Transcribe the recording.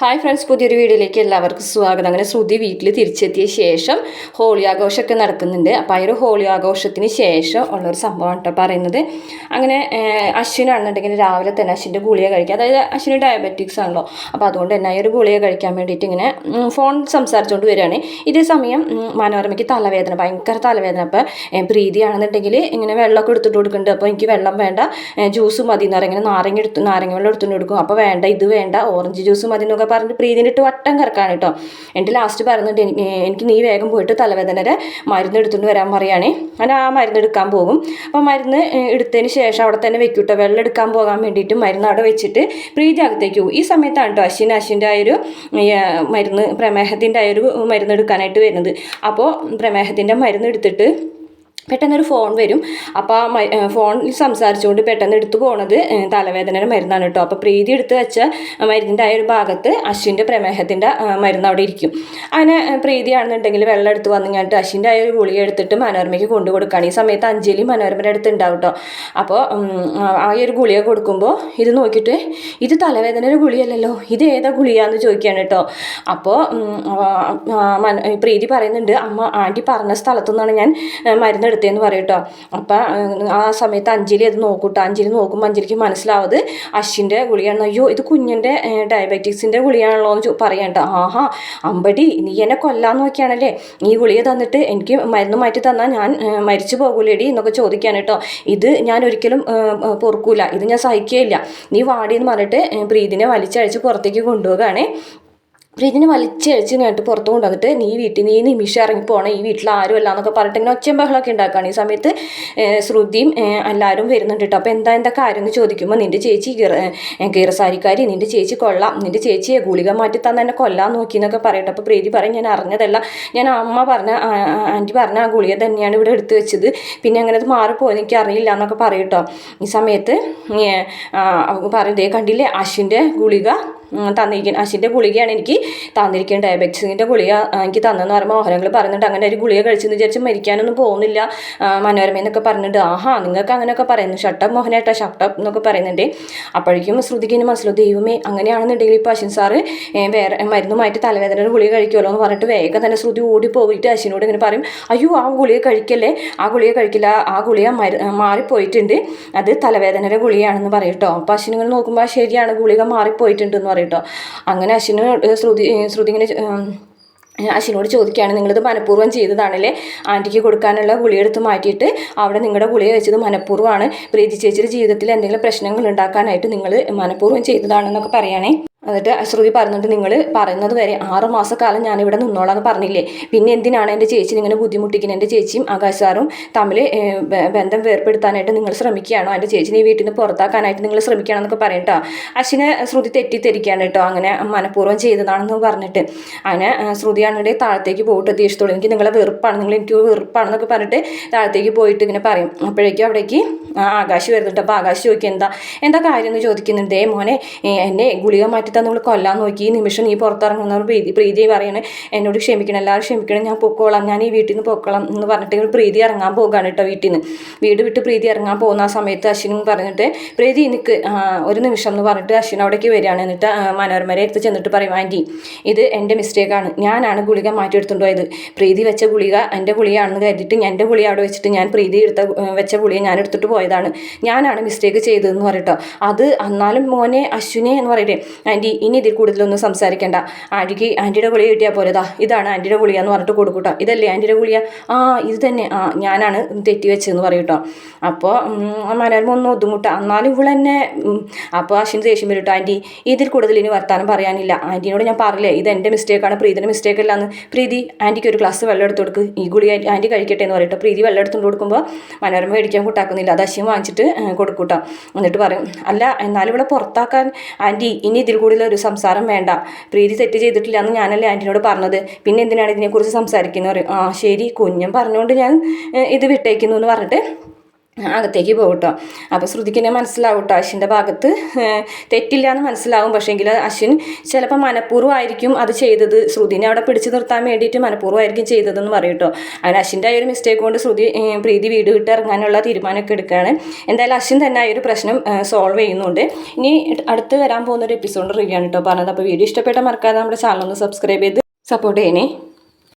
Hi friends പുതിയൊരു വീഡിയോയിലേക്ക് എല്ലാവർക്കും സ്വാഗതം. അങ്ങനെ ശ്രുതി വീട്ടിൽ തിരിച്ചെത്തിയ ശേഷം ഹോളി ആഘോഷമൊക്കെ നടക്കുന്നുണ്ട്. അപ്പോൾ ആ ഒരു ഹോളി ആഘോഷത്തിന് ശേഷം ഉള്ളൊരു സംഭവം കേട്ടോ പറയുന്നത്. അങ്ങനെ അശ്വിനാണെന്നുണ്ടെങ്കിൽ രാവിലെ തന്നെ അശ്വിന്റെ ഗുളിക കഴിക്കുക. അതായത് അശ്വിന് ഡയബറ്റിക്സ് ആണല്ലോ. അപ്പോൾ അതുകൊണ്ട് തന്നെ ആ ഒരു ഗുളിക കഴിക്കാൻ വേണ്ടിയിട്ട് ഇങ്ങനെ ഫോൺ സംസാരിച്ചുകൊണ്ട് വരികയാണ്. ഇതേ സമയം മനോരമയ്ക്ക് തലവേദന ഭയങ്കര തലവേദന. അപ്പോൾ പ്രീതിയാണെന്നുണ്ടെങ്കിൽ ഇങ്ങനെ വെള്ളമൊക്കെ എടുത്തിട്ട് കൊടുക്കുന്നുണ്ട്. അപ്പോൾ എനിക്ക് വെള്ളം വേണ്ട ജ്യൂസ് മതി എന്ന് പറയുന്നത് നാരങ്ങ എടുത്ത് നാരങ്ങ വെള്ളം എടുത്തുകൊണ്ട് കൊടുക്കും. അപ്പോൾ വേണ്ട ഇത് വേണ്ട ഓറഞ്ച് ജ്യൂസ് മതി എന്നൊക്കെ പറഞ്ഞിട്ട് പറഞ്ഞ് പ്രീതിനിട്ട് വട്ടം കറക്കാണ് കേട്ടോ. എന്നിട്ട് ലാസ്റ്റ് പറഞ്ഞിട്ട് എനിക്ക് നീ വേഗം പോയിട്ട് തലവേദനയുടെ മരുന്ന് എടുത്തുകൊണ്ട് വരാൻ പറയുകയാണേ അങ്ങനെ ആ മരുന്ന് എടുക്കാൻ പോകും. അപ്പോൾ മരുന്ന് എടുത്തതിന് ശേഷം അവിടെ തന്നെ വെക്കും കേട്ടോ വെള്ളം എടുക്കാൻ പോകാൻ വേണ്ടിയിട്ട് മരുന്ന് അവിടെ വെച്ചിട്ട് പ്രീതി അകത്തേക്ക് പോകും. ഈ സമയത്താണ് കേട്ടോ അശ്വിൻ അശ്വിന്റെ ആ ഒരു മരുന്ന് പ്രമേഹത്തിന്റെ ആ ഒരു മരുന്ന് എടുക്കാനായിട്ട് വരുന്നത്. അപ്പോൾ പ്രമേഹത്തിന്റെ മരുന്ന് എടുത്തിട്ട് പെട്ടെന്നൊരു ഫോൺ വരും. അപ്പോൾ ആ ഫോണിൽ സംസാരിച്ചുകൊണ്ട് പെട്ടെന്ന് എടുത്തു പോണത് തലവേദനയുടെ മരുന്നാണ് കേട്ടോ. അപ്പോൾ പ്രീതി എടുത്ത് വെച്ച മരുന്നിന്റെ ആ ഒരു ഭാഗത്ത് അശ്വിന്റെ പ്രമേഹത്തിന്റെ മരുന്ന് അവിടെ ഇരിക്കും. അങ്ങനെ പ്രീതിയാണെന്നുണ്ടെങ്കിൽ വെള്ളം എടുത്ത് വന്ന് കഴിഞ്ഞിട്ട് അശ്വിന്റെ ആ ഒരു ഗുളിക എടുത്തിട്ട് മനോരമയ്ക്ക് കൊണ്ടു കൊടുക്കുകയാണ് ഈ സമയത്ത് അഞ്ജലി മനോരമയുടെ അടുത്ത് ഉണ്ടാവും കേട്ടോ അപ്പോൾ ആ ഒരു ഗുളിക കൊടുക്കുമ്പോൾ ഇത് നോക്കിയിട്ട് ഇത് തലവേദനയുടെ ഗുളിയല്ലല്ലോ ഇത് ഏതാ ഗുളിയാന്ന് ചോദിക്കുകയാണ് കേട്ടോ അപ്പോൾ പ്രീതി പറയുന്നുണ്ട് അമ്മ ആന്റി പറഞ്ഞ സ്ഥലത്തു നിന്നാണ് ഞാൻ ഏ, മരുന്ന് എടുത്തതെന്ന് പറയും കേട്ടോ അപ്പം ആ സമയത്ത് അഞ്ജലി അത് നോക്കൂട്ടോ. അഞ്ജലി നോക്കുമ്പോൾ അഞ്ജലിക്ക് മനസ്സിലാവത് അശ്വിന്റെ ഗുളിയാണ് അയ്യോ ഇത് കുഞ്ഞിന്റെ ഡയബറ്റീസിന്റെ ഗുളിയാണല്ലോ എന്ന് പറയണ്ട ആഹാ അമ്പടി നീ എന്നെ കൊല്ലാൻ നോക്കിയാണല്ലേ ഈ ഗുളിക തന്നിട്ട് എനിക്ക് മരുന്ന് മാറ്റി തന്നാൽ ഞാൻ മരിച്ചു പോകൂലേടി എന്നൊക്കെ ചോദിക്കാൻ കേട്ടോ ഇത് ഞാൻ ഒരിക്കലും പൊറുക്കൂല. ഇത് ഞാൻ സഹിക്കുകയില്ല നീ വാടിയെന്ന് പറഞ്ഞിട്ട് പ്രീതിനെ വലിച്ചഴിച്ച് പുറത്തേക്ക് കൊണ്ടുപോവുകയാണേ പ്രീതിനെ വലിച്ചഴിച്ച് കേട്ട് പുറത്തു കൊണ്ടുവന്നിട്ട് നീ വീട്ടിൽ നീ നിമിഷം ഇറങ്ങി പോകണം ഈ വീട്ടിൽ ആരുമല്ല എന്നൊക്കെ പറഞ്ഞിട്ട് ഇങ്ങനെ ഒച്ചയും ബഹളമൊക്കെ ഉണ്ടാക്കുകയാണ്. ഈ സമയത്ത് ശ്രുതിയും എല്ലാവരും വരുന്നുണ്ട് കേട്ടോ. അപ്പോൾ എന്താ എന്താ കാര്യം എന്ന് ചോദിക്കുമ്പോൾ നിന്റെ ചേച്ചി കീറസാരിക്കാരി നിന്റെ ചേച്ചി കൊള്ളാം നിന്റെ ചേച്ചിയെ ഗുളിക മാറ്റി തന്നെ എന്നെ കൊല്ലാൻ നോക്കി എന്നൊക്കെ പറയട്ടെ. അപ്പോൾ പ്രീതി പറയും ഞാൻ അറിഞ്ഞതല്ല. ഞാൻ അമ്മ പറഞ്ഞ ആന്റി പറഞ്ഞ ആ ഗുളിക തന്നെയാണ് ഇവിടെ എടുത്തു വെച്ചത്. പിന്നെ അങ്ങനെ അത് മാറിപ്പോയി എനിക്ക് അറിയില്ല എന്നൊക്കെ പറയട്ടോ ഈ സമയത്ത് പറയുന്നത് ദേ കണ്ടില്ലേ അശ്വിന്റെ ഗുളിക ഉം, തന്നിരിക്കുന്ന അശ്വിന്റെ ഗുളികയാണ് എനിക്ക് തന്നിരിക്കുന്നത്. ഡയബറ്റിസിന്റെ ഗുളിക എനിക്ക് തന്നെന്ന് പറയുമ്പോൾ ഓഹരങ്ങൾ പറയുന്നുണ്ട് അങ്ങനെ ഒരു ഗുളിക കഴിച്ചെന്ന് വിചാരിച്ച് മരിക്കാനൊന്നും പോകുന്നില്ല. മനോരമ മനോരമയെന്നൊക്കെ പറഞ്ഞിട്ട് ആഹാ നിങ്ങൾക്ക് അങ്ങനെയൊക്കെ പറയുന്നു. ഷട്ടപ്പ് മോഹനേട്ട ഷട്ടപ്പ് എന്നൊക്കെ പറയുന്നുണ്ട്. അപ്പോഴേക്കും ശ്രുതിക്കുന്ന മനസ്സിലോ ദൈവമേ അങ്ങനെയാണെന്നുണ്ടെങ്കിൽ ഇപ്പോൾ അശ്വിൻ സാറ് വേറെ മരുന്നുമായിട്ട് തലവേദനയുടെ ഗുളിക കഴിക്കുമല്ലോ എന്ന് പറഞ്ഞിട്ട് വേഗം തന്നെ ശ്രുതി ഓടി പോയിട്ട് അശ്വിനോട് ഇങ്ങനെ പറയും അയ്യോ ആ ഗുളിക കഴിക്കല്ലേ? ആ ഗുളിക കഴിക്കില്ല. ആ ഗുളിക മരു മാറിപ്പോയിട്ടുണ്ട്. അത് തലവേദനയുടെ ഗുളിയാണെന്ന് പറയും അപ്പോൾ അശ്വിൻ നോക്കുമ്പോൾ ശരിയാണ്. ഗുളിക മാറിപ്പോയിട്ടുണ്ട് എന്ന് പറയും കേട്ടോ അങ്ങനെ അശ്വിന് ശ്രുതി ശ്രുതി ഇങ്ങനെ അശ്വിനോട് ചോദിക്കുകയാണ് നിങ്ങളിത് മനഃപൂർവം ചെയ്തതാണല്ലേ? ആന്റിക്ക് കൊടുക്കാനുള്ള ഗുളിയെടുത്ത് മാറ്റിയിട്ട് അവിടെ നിങ്ങളുടെ ഗുളിക വെച്ചത് മനഃപൂർവമാണ്. പ്രീതി ചേച്ചിയുടെ ജീവിതത്തിൽ എന്തെങ്കിലും പ്രശ്നങ്ങൾ ഉണ്ടാക്കാനായിട്ട് നിങ്ങൾ മനഃപൂർവം ചെയ്തതാണെന്നൊക്കെ പറയുകയാണേ. എന്നിട്ട് ശ്രുതി പറഞ്ഞിട്ട് നിങ്ങൾ പറയുന്നത് വരെ ആറ് മാസക്കാലം ഞാനിവിടെ നിന്നോളാന്ന് പറഞ്ഞില്ലേ. പിന്നെ എന്തിനാണ് എന്റെ ചേച്ചി ഇങ്ങനെ ബുദ്ധിമുട്ടിക്കുന്നത്? എന്റെ ചേച്ചിയും ആകാശ് സാറും തമ്മിൽ ബന്ധം വേർപ്പെടുത്താനായിട്ട് നിങ്ങൾ ശ്രമിക്കുകയാണോ? എന്റെ ചേച്ചിനെ വീട്ടിൽ നിന്ന് പുറത്താക്കാനായിട്ട് നിങ്ങൾ ശ്രമിക്കുകയാണോ എന്നൊക്കെ പറയും കേട്ടോ അശ്വിനെ ശ്രുതി തെറ്റിദ്ധരിക്കുകയാണ് കേട്ടോ അങ്ങനെ മനഃപൂർവം ചെയ്തതാണെന്ന് പറഞ്ഞിട്ട്. അങ്ങനെ ശ്രുതിയാണെങ്കിൽ താഴത്തേക്ക് പോയിട്ട് ദേഷ്യത്തോടെ എനിക്ക് നിങ്ങളെ വെറുപ്പാണ്. നിങ്ങൾ എനിക്ക് വെറുപ്പാണെന്നൊക്കെ പറഞ്ഞിട്ട് താഴത്തേക്ക് പോയിട്ട് ഇങ്ങനെ പറയും. അപ്പോഴേക്കും അവിടേക്ക് ആകാശ് വരുന്നുണ്ട്. അപ്പോൾ ആകാശ് ചോദിക്കുക എന്താ എന്താ കാര്യം? എന്ന് ചോദിക്കുന്നുണ്ട്. മോനെ എന്നെ ഗുളിക മാറ്റി തന്നു കൊല്ലാൻ നോക്കി. ഈ നിമിഷം നീ പുറത്തിറങ്ങുന്ന പ്രീതി പ്രീതി പറയണേ. എന്നോട് ക്ഷമിക്കണം എല്ലാവരും ക്ഷമിക്കണം. ഞാൻ പൊക്കോളാം. ഞാൻ ഈ വീട്ടിൽ നിന്ന് പൊക്കോളാം എന്ന് പറഞ്ഞിട്ട് പ്രീതി ഇറങ്ങാൻ പോകുകയാണ് കേട്ടോ വീട്ടിൽ നിന്ന് വീട് വിട്ട് പ്രീതി ഇറങ്ങാൻ പോകുന്ന ആ സമയത്ത് അശ്വിനും പറഞ്ഞിട്ട് പ്രീതി എനിക്ക് ഒരു നിമിഷം എന്ന് പറഞ്ഞിട്ട് അശ്വിൻ അവിടേക്ക് വരികയാണ്. എന്നിട്ട് മനോരമരെ അടുത്ത് ചെന്നിട്ട് പറയും ആന്റി ഇത് എന്റെ മിസ്റ്റേക്കാണ് ഞാനാണ് ഗുളിക മാറ്റിയെടുത്തുകൊണ്ട് പോയത്. പ്രീതി വെച്ച ഗുളിക എന്റെ ഗുളിയാണെന്ന് കരുതിയിട്ട് എന്റെ ഗുളിക അവിടെ വെച്ചിട്ട് ഞാൻ പ്രീതി എടുത്ത വെച്ച ഗുളിക ഞാൻ എടുത്തിട്ട് പോയതാണ്. ഞാനാണ് മിസ്റ്റേക്ക് ചെയ്തതെന്ന് പറയട്ടോ അത് എന്നാലും മോനെ അശ്വിനെ എന്ന് പറയട്ടെ. ആന്റി ഇനി ഇതിൽ കൂടുതലൊന്നും സംസാരിക്കേണ്ട. ആന്റിക്ക് ആന്റിയുടെ ഗുളിക കിട്ടിയാൽ പോലെതാ ഇതാണ് ആന്റിയുടെ ഗുളിക എന്ന് പറഞ്ഞിട്ട് കൊടുക്കൂട്ടോ. ഇതല്ലേ ആന്റിയുടെ ഗുളിക? ആ ഇത് തന്നെ. ആ ഞാനാണ് തെറ്റി വെച്ചതെന്ന് പറയും കേട്ടോ അപ്പോൾ മനോരമ ഒന്ന് ഒതുങ്ങൂട്ട. എന്നാലും ഇവൾ എന്നെ അപ്പോൾ അശ്വിൻ ദേഷ്യം വരും കേട്ടോ ആന്റി ഇതിൽ കൂടുതൽ ഇനി വർത്താനം പറയാനില്ല. ആന്റിനോട് ഞാൻ പറഞ്ഞില്ലേ ഇത് എന്റെ മിസ്റ്റേക്കാണ് പ്രീതിന്റെ മിസ്റ്റേക്ക് അല്ലാന്ന്. പ്രീതി ആന്റിക്ക് ഒരു ഗ്ലാസ് വെള്ളം എടുത്ത് കൊടുക്ക്. ഈ ഗുളി ആന്റി കഴിക്കട്ടെ എന്ന് പറയട്ടോ. പ്രീതി വെള്ളം എടുത്തുകൊണ്ട് കൊടുക്കുമ്പോൾ മനോരമ മേടിക്കാൻ കൂട്ടാക്കുന്നില്ല. അത് അശ്വിൻ വാങ്ങിച്ചിട്ട് കൊടുക്കൂട്ടോ. എന്നിട്ട് പറയും അല്ല എന്നാലും ഇവിടെ പുറത്താക്കാൻ ആന്റി ഇനി ഇതിൽ കൂടുതൽ ഒരു സംസാരം വേണ്ട. പ്രീതി തെറ്റ് ചെയ്തിട്ടില്ല എന്ന് ഞാനല്ലേ ആന്റിനോട് പറഞ്ഞത്. പിന്നെ എന്തിനാണ് ഇതിനെക്കുറിച്ച് സംസാരിക്കുന്നത് പറയും ആ ശരി കുഞ്ഞൻ പറഞ്ഞുകൊണ്ട് ഞാൻ ഇത് വിട്ടേക്കുന്നു എന്ന് പറഞ്ഞിട്ട് അകത്തേക്ക് പോകും കേട്ടോ അപ്പോൾ ശ്രുതിക്ക് തന്നെ മനസ്സിലാവും കേട്ടോ അശ്വിന്റെ ഭാഗത്ത് തെറ്റില്ല എന്ന് മനസ്സിലാവും. പക്ഷേങ്കിൽ അശ്വിൻ ചിലപ്പോൾ മനഃപൂർവമായിരിക്കും അത് ചെയ്തത്. ശ്രുതിനെ അവിടെ പിടിച്ചു നിർത്താൻ വേണ്ടിയിട്ട് മനഃപൂർവമായിരിക്കും ചെയ്തതെന്ന് പറയും കേട്ടോ അങ്ങനെ അശ്വിന്റെ ആ ഒരു മിസ്റ്റേക്ക് കൊണ്ട് ശ്രുതി പ്രീതി വീട് വിട്ട് ഇറങ്ങാനുള്ള തീരുമാനമൊക്കെ എടുക്കുകയാണ് എന്തായാലും അശ്വിൻ തന്നെ ആ ഒരു പ്രശ്നം സോൾവ് ചെയ്യുന്നുണ്ട്. ഇനി അടുത്ത് വരാൻ പോകുന്ന ഒരു എപ്പിസോഡ് റിവ്യൂ ആണ് കേട്ടോ പറഞ്ഞത്. അപ്പോൾ വീഡിയോ ഇഷ്ടപ്പെട്ട മറക്കാതെ നമ്മുടെ ചാനൽ ഒന്ന് സബ്സ്ക്രൈബ് ചെയ്ത് സപ്പോർട്ട് ചെയ്യണേ.